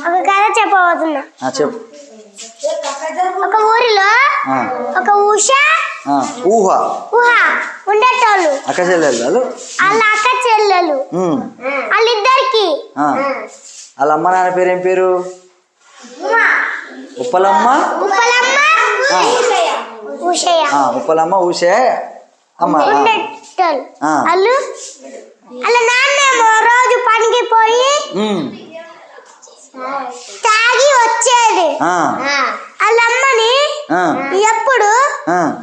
ఒక కథ చెప్పబోతున్నా. చెప్పు. ఒక ఊరిలో ఒక ఉష ఊహ. ఊహ ఉండేటోళ్ళు. అక్క చెల్లెళ్ళు. వాళ్ళ అక్క చెల్లెలు. వాళ్ళిద్దరికి. ఆ. వాళ్ళ అమ్మ నాన్న పేరు ఏం పేరు? ఉప్పలమ్మ? ఉప్పలమ్మ. ఉషయ. ఆ, ఉప్పలమ్మ ఊసే అమ్మ. వాళ్ళు వాళ్ళ నాన్నేమో రోజు పనికి పోయి తాగి వచ్చేది. ఆ, వాళ్ళ అమ్మని ఆ, ఎప్పుడు.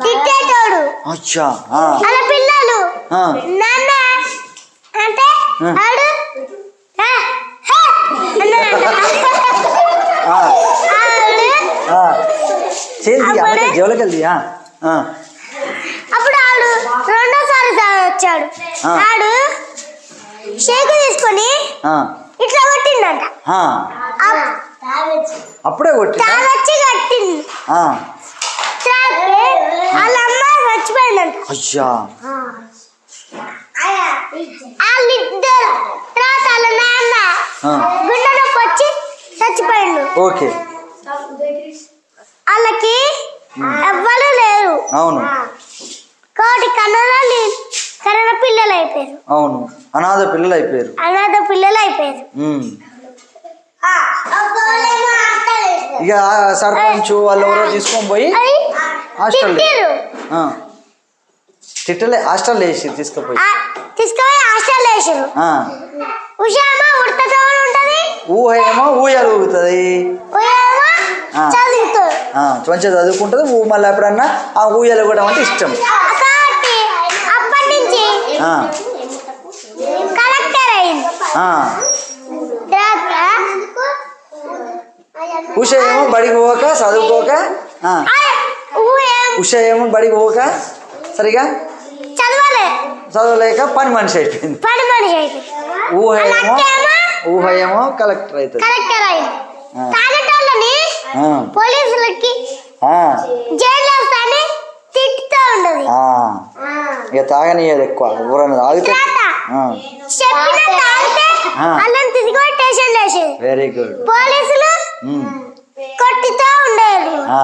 తిట్టేటోడు. అచ్చా. ఆ, వాళ్ళ పిల్లలు. నాన్న అంటే. ఆడు. అప్పుడు ఆడు రెండోసారి వచ్చాడు. ఆడు షేక్ తీసుకొని ఆ, ఇట్లా. అప్- అప్పుడే కొట్టి కట్టింది. వాళ్ళ అమ్మ చచ్చిపోయిందంట అయ్యా. వాళ్ళిద్దరు తర్వాత వాళ్ళ నాన్న వచ్చి చచ్చిపోయిండు. ఓకే. వాళ్ళకి ఎవ్వరు లేరు. అవును. కోటి కన్నడలు కన్నడ పిల్లలు అయిపోయారు. అవును. అనాథ పిల్లలు అయిపోయారు. అనాథ పిల్లలు అయిపోయారు. ఇక ఆ సర్పంచ్ వాళ్ళు ఎవరో తీసుకొని పోయి హాస్టల్. తిట్టలే హాస్టల్ వేసి తీసుకుపోయి. తీసుకుపోయి హాస్టల్ వేసారు. ఉషామ ఉడతతో ఉంటది? ఊహ ఏమో ఊయలు ఊగుతుంది. మంచిగా చదువుకుంటుంది. ఊ మళ్ళీ ఎప్పుడన్నా ఆ ఊయలు కూడా అంటే ఇష్టం కాబట్టి అప్పటి నుంచి ఆ, కలెక్టర్ అయింది. ఉష ఏమో బడికి పోక చదువుకోక ఉష ఏమో బడికి పోక సరిగా? చదవలే. చదవలేక పని మనిషి అయిపోయింది. పని మనిషి అయిపోయింది. ఊహ ఏమో ఊహ ఏమో? కలెక్టర్ అవుతుంది. కలెక్టర్ అయింది. తాగేటోళ్ళని పోలీసులకి జైలు తిట్టుతూ ఉండదు. ఇక తాగనియదు ఎక్కువ. ఎవరైనా తాగితే వెరీ గుడ్ పోలీసులు కొట్టుతూ ఉండేది ఆ,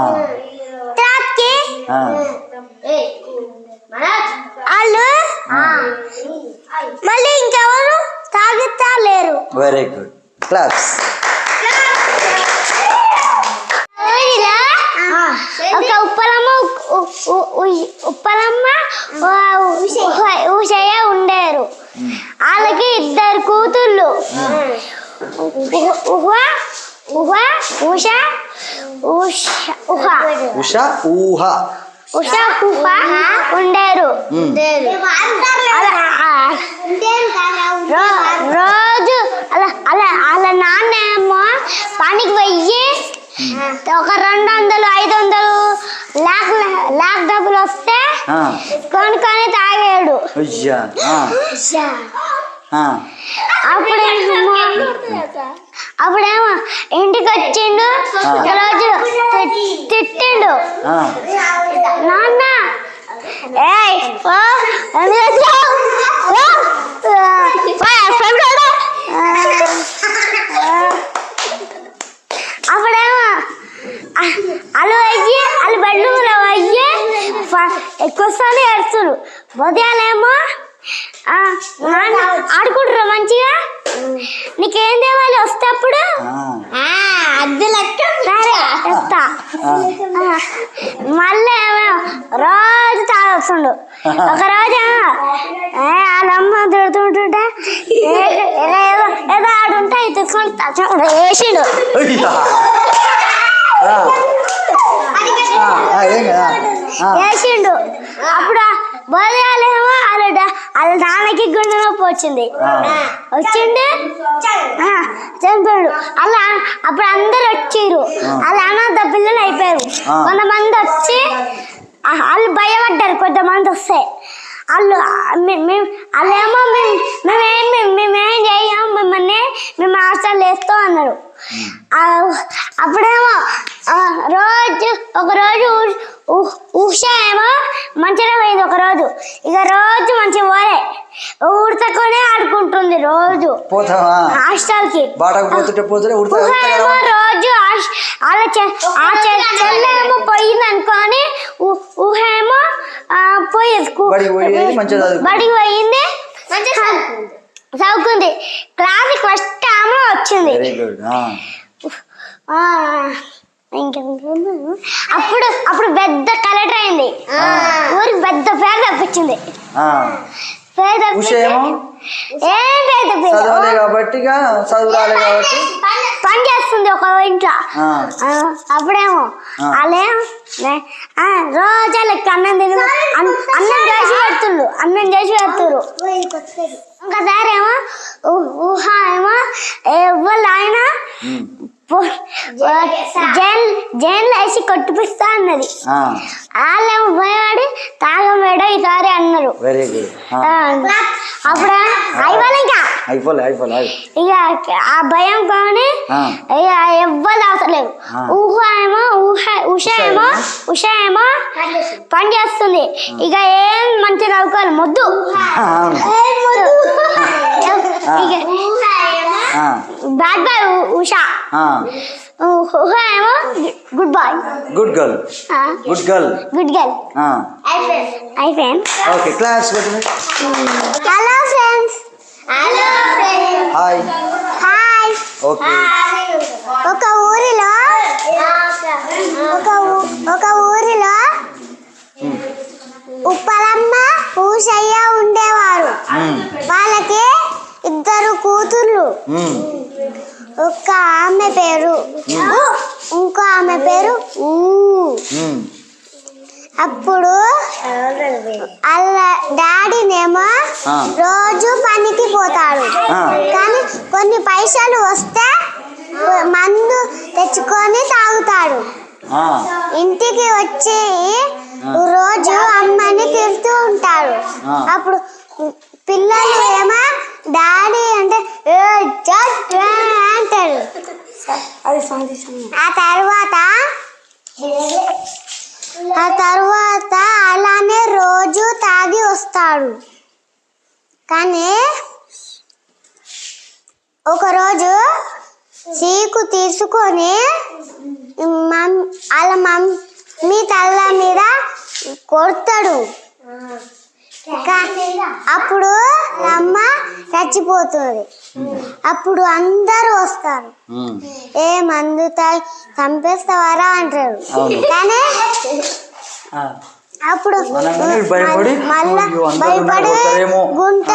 తర్వాతకి ఆ. వాళ్ళు మళ్ళీ ఇంకెవరు తాగుతా లేరు వెరీ గుడ్ క్లాప్స్ ఊరిలో ఒక ఉప్పలమ్మ ఉ- ఉ- ఉ- ఉప్పలమ్మ ఉ- ఉ- ఉషయ్య ఉండేరు వాళ్ళకి ఇద్దరు కూతుళ్ళు ఉహ ఉహ ఉష ఉష ఉహ ఉష ఊహ. ఉష ఉండేరు. అలా రోజు అలా అలా వాళ్ళ నాన్న ఏమో పనికి పోయి ఒక రెండు వందలు ఐదు వందలు లాక్ లాక్ డబ్బులు వస్తే కొనుక్కొని తాగాడు. అప్పుడేమో అప్పుడేమో ఇంటికి వచ్చిండు రోజు తిట్టిండు. నాన్న ఏయ్ ఓ అప్పుడేమో వాళ్ళు అయ్యి వాళ్ళు బెడ్రూమ్లో అయ్యి ఎక్కువసారి ఏడుస్తున్నారు ఉదయాలేమో ఆడుకుంటారు మంచిగా? నీకేం తేవాలి? సరే ఇస్తా ఆ, మళ్ళీ ఏమో రోజు తాగొస్తుండు ఒక రోజు వాళ్ళ అమ్మ తిడుతుంటుంటే ఏదో ఏదో ఆడుంటే తీసుకొని వేసిండు. వేసిండు. అప్పుడు బోధయాలేమో వాళ్ళ డా- వాళ్ళ నాన్నకి గుండె నొప్పి వచ్చింది. వచ్చిండు ఆ, చనిపోయాడు. అలా అప్పుడు అందరు వచ్చిర్రు వాళ్ళ అనాథ పిల్లలు అయిపోయారు. కొంతమంది వచ్చి వాళ్ళు భయపడ్డారు. కొంతమంది వస్తే. వాళ్ళు వాళ్ళేమో మేము మేమేం మేము- మేమేం చేయం మిమ్మల్ని మేము హాస్టల్ వేస్తాం అన్నారు. ఆ, అప్పుడేమో రోజు ఒక రోజు ఊ- ఉ- ఉష మంచిగా పోయింది ఒక రోజు. ఇక రోజు మంచిగా పోలే. ఉడతకొని ఆడుకుంటుంది రోజు. పోతావా? హాస్టల్కి. బాటకు పోతుంటే పోతుంటే ఉడతా ఊహ ఏమో రోజు ఆ చె- చెల్లె ఏమో పోయింది అనుకొని ఊ- ఊహ ఏమో ఆ, పోయేది స్కూ- బడికి పోయేది, మంచిగా చదువుకుంది. బడికి పోయింది. చదువుకుంది. క్లాస్ ఫస్ట్ ఆమె వచ్చింది. అప్పుడు అప్పుడు పెద్ద కలెక్టర్ అయింది. ఊరికి పెద్ద పేరు తప్పించింది. పేరు కాబట్టి ఇక కాబట్టి. పని చేస్తుంది ఒక ఇంట్లో. అప్పుడేమో. వాళ్ళేం ఆ, రోజు అన్నం తిని. అన్- అన్నం చేసి పెడుతుండ్రు అన్నం చేసి పెడుతురు ఒకసారి ఏమో ఊహ ఏమో ఎవరు ఆయన. జైన్లో వేసి కొట్టిపిస్తా అన్నది. ఆ, వాళ్ళేమో భయపడి తాగమేడో ఈసారి అన్నారు. వెరీ గుడ్ అప్పుడు? అయిపోలే ఇంకా. అయిపోలే అయిపోలే అయి. ఇక ఆ భయం కానీ. ఇక ఎవ్వరు అవసరం. ఊహ ఏమో ఊహ ఉష ఏమో ఉష ఏమో పని చేస్తుంది. ఇక ఏం మంచి నవ్వుకోవాలి మొద్దు. Bad boy Usha. ఏమో? Good boy good girl good girl good girl ఆ, అయిపోయింది okay class hello friends hello hi hi okay ఒక ఊరిలో ఒక ఒక ఊరిలో ఉప్పలమ్మ ఊసయ్య ఉండేవారు. ఉమ్, వాళ్ళకి ఇద్దరు కూతుర్లు. ఒక ఆమె పేరు. ఇంకో ఆమె పేరు అప్పుడు వాళ్ళ డాడీనేమో. రోజు పనికి పోతాడు. కానీ కొన్ని పైసలు వస్తే మందు తెచ్చుకొని తాగుతాడు. ఇంటికి వచ్చి రోజు అమ్మని తిడుతూ ఉంటాడు. అప్పుడు పిల్లలు ఏమో డాడీ అంటే అంటారు. ఆ తర్వాత ఆ తర్వాత అలానే రోజు తాగి వస్తాడు. కానీ ఒకరోజు చీకు తీసుకొని మమ్ వాళ్ళ మమ్మీ తల్ల మీద కొడతాడు. అప్పుడు అమ్మ చచ్చిపోతుంది. అప్పుడు అందరూ వస్తారు. ఏ మందు తాగి చంపేస్తావారా అంటారు. కానీ అప్పుడు మళ్ళా భయపడి. గుంట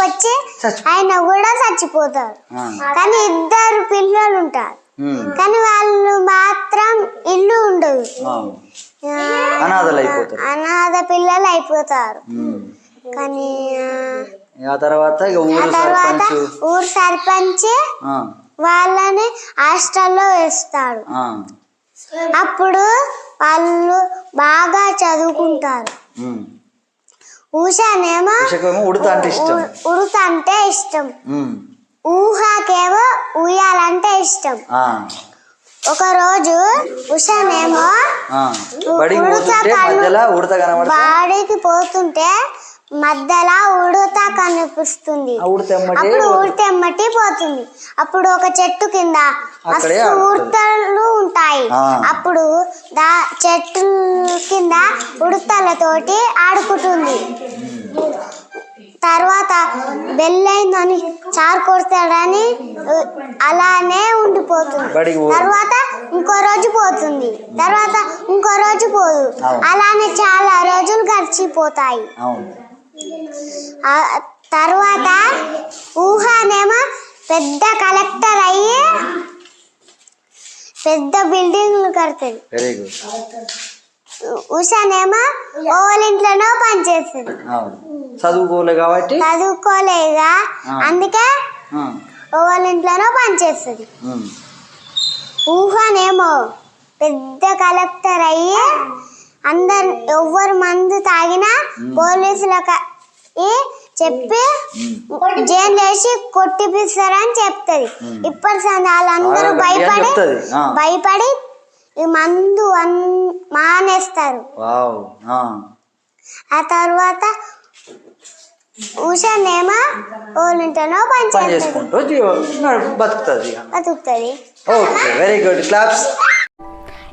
వచ్చి ఆయన కూడా చచ్చిపోతారు. కానీ ఇద్దరు పిల్లలు ఉంటారు. కానీ వాళ్ళు మాత్రం ఇల్లు ఉండదు. అనాథ పిల్లలు అయిపోతారు. కానీ ఆ, తర్వాత ఇక ఊరు సర్పంచ్. ఊరు సర్పంచ్ వాళ్ళని హాస్టల్లో వేస్తాడు అప్పుడు వాళ్ళు బాగా చదువుకుంటారు. ఊషనేమో ఉడత అంటే ఇష్టం. ఉడత అంటే ఇష్టం. ఊహకేమో ఉయ్యాలంటే ఇష్టం. ఒక రోజు ఉషనేమో ఉడత కనబడతా. బాడీకి పోతుంటే మధ్యలో ఉడత కనిపిస్తుంది అప్పుడు పోతుంది. ఉడత ఎమ్మటి పోతుంది అప్పుడు ఒక చెట్టు కింద. ఉడతలు ఉంటాయి. అప్పుడు దా చెట్టు కింద ఉడతలతోటి ఆడుకుంటుంది తర్వాత బెల్లైందని చారు కొడతాడని అలానే ఉండిపోతుంది. తర్వాత ఇంకో రోజు పోతుంది తర్వాత ఇంకో రోజు పోదు. అలానే చాలా రోజులు గడిచిపోతాయి తర్వాత ఊహనేమో పెద్ద కలెక్టర్ అయ్యి పెద్ద బిల్డింగ్లు కడుతుంది. వెరీ గుడ్ ఉషనేమో ఓళ్ళ ఇంట్లోనో పనిచేస్తుంది చదువుకోలే కాబట్టి చదువుకోలేగా. అందుకే ఓళ్ళ ఇంట్లోనో పనిచేస్తుంది ఊహనేమో పెద్ద కలెక్టర్ అయ్యి అందరు ఎవ్వరు మందు తాగినా పోలీసులకు ఈ చెప్పి జైలు వేసి కొట్టిపిస్తారని చెప్తుంది. ఇప్పటి వాళ్ళందరూ భయపడి. భయపడి ఈ మందు మానేస్తారు. ఆ. తర్వాత ఉషనేమో ఓలింటనో పని చేసుకుంటూ బతుకుతుంది బతుకుతుంది. Okay very good claps